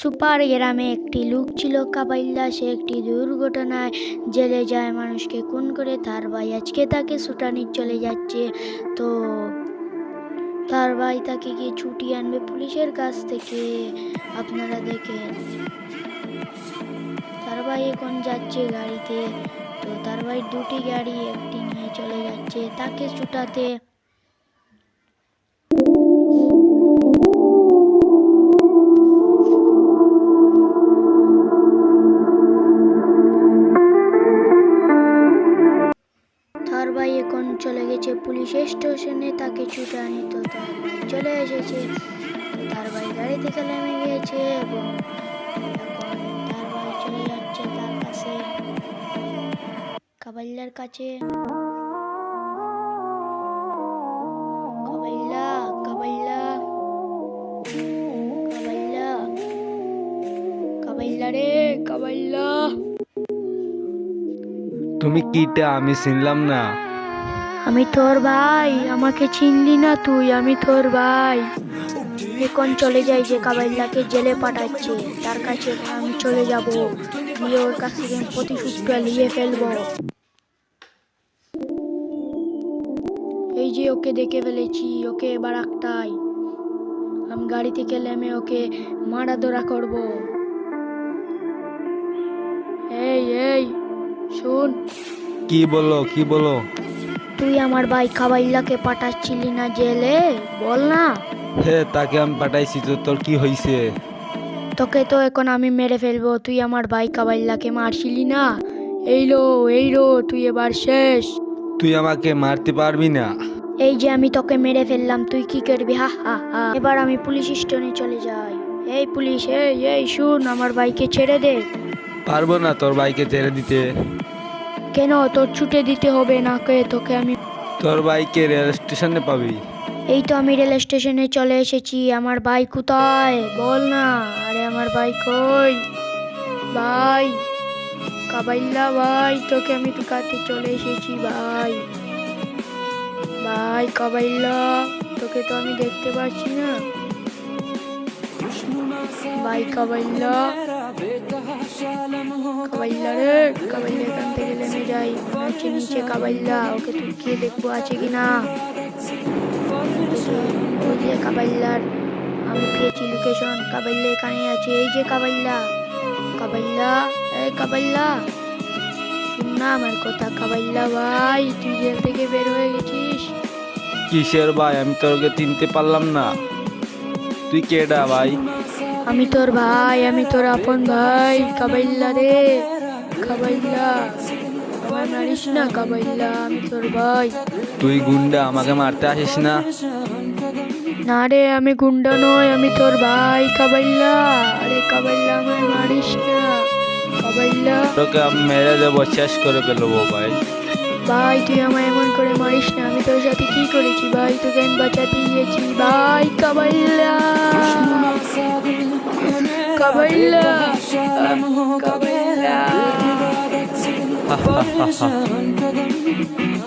Super গ্রামে একটি লোক ছিল কাবাইল্লা। সে একটি দুর্ঘটনায় জেলে যায়। মানুষকে খুন করে তার ভাই আজকে তাকে ছুটানি চলে যাচ্ছে। তো তার ভাই তাকে গিয়ে ছুটি আনবে পুলিশের কাছ থেকে। আপনারা দেখেন। তার ভাই এখন যাচ্ছে গাড়িতে। তো তার ভাই দুটি গাড়ি একটি নিয়ে চলে যাচ্ছে। তাকে ছুটাতে পুলিশ স্টেশনে তাকে ছুটে আনিত চলে এসেছে। তার ভাই গাড়ি থেকে গিয়েছে এবং তার ভাই চলে যাচ্ছে তার কাছে। কাবাইল্লার কাছে। রে তুমি কিটা আমি চিনলাম না? আমি তোর ভাই, আমাকে চিনলি না তুই, আমি তোর ভাই। এখন চলে যাই যে কাবাইল্লাকে জেলে পাঠাচ্ছে। তার কাছে আমি চলে যাব। গিয়ে ওর কাছ থেকে প্রতিশোধটা নিয়ে ফেলব। এই যে ওকে দেখে ফেলেছি, ওকে এবার একটাই আমি গাড়ি থেকে নেমে ওকে মারা ধরা করব। এই এই, শোন। কি বলো কি বলো? তুই আমার ভাই কাবাইল্লাকে পাঠাচ্ছিলি না জেলে? বল না। হে তাকে আমি পাঠাইছি তো তোর কি হয়েছে তোকে তো এখন আমি মেরে ফেলব তুই আমার ভাই কাবাইল্লাকে মারছিলি না? এই লো এই লো তুই এবার শেষ। তুই আমাকে মারতে পারবি না। এই যে আমি তোকে মেরে ফেললাম তুই কি করবি? হা হা হা। এবার আমি পুলিশ স্টেশনে চলে যাই। এই পুলিশ এই এই শুন আমার ভাইকে ছেড়ে দে। পারব না তোর বাইকে ছেড়ে দিতে। কেন তোর ছুটে দিতে হবে না কে তোকে আমি তোর বাইকে রেল স্টেশনে পাবি। এই তো আমি রেল স্টেশনে চলে এসেছি আমার ভাই কোথায়? বল না আরে আমার ভাই কই? ভাই কাবাইল্লা ভাই তোকে আমি টুকাতে চলে এসেছি ভাই। ভাই কাবাইল্লা তোকে তো আমি দেখতে পাচ্ছি না। ভাই কাবাইল্লা কাবাইল্লা রে কাবাইল্লা এখান থেকে নেমে যাই। মনে নিচে কাবাইল্লা ওকে তুই গিয়ে দেখব আছে কিনা। ওই যে কাবাইল্লার আমি পেয়েছি লোকেশন কাবাইল্লা এখানে আছে, এই যে কাবাইল্লা কাবাইল্লা এই কাবাইল্লা না আমার কথা কাবাইল্লা ভাই, তুই জেল থেকে বের হয়ে গেছিস? কিসের ভাই? আমি তোরকে চিনতে পারলাম না। তুই কেডা ভাই? আমি তোর ভাই আমি তোর আপন ভাই কাবাইল্লা রে। কাবাইল্লা আমার মারিস না কাবাইল্লা আমি তোর ভাই। তুই গুন্ডা আমাকে মারতে আসিস না। না রে আমি গুন্ডা নই আমি তোর ভাই কাবাইল্লা। আরে কাবাইল্লা আমায় মারিস না। কাবাইল্লা। তোকে আমি মেরে দেবো শেষ করে ফেলব ভাই। ভাই তুই আমায় এমন করে মারিস না আমি তোর সাথে কি করেছি ভাই? তোকে আমি বাঁচাতে গিয়েছি। ভাই কাবাইল্লা। কাবাইল্লা কাবাইল্লা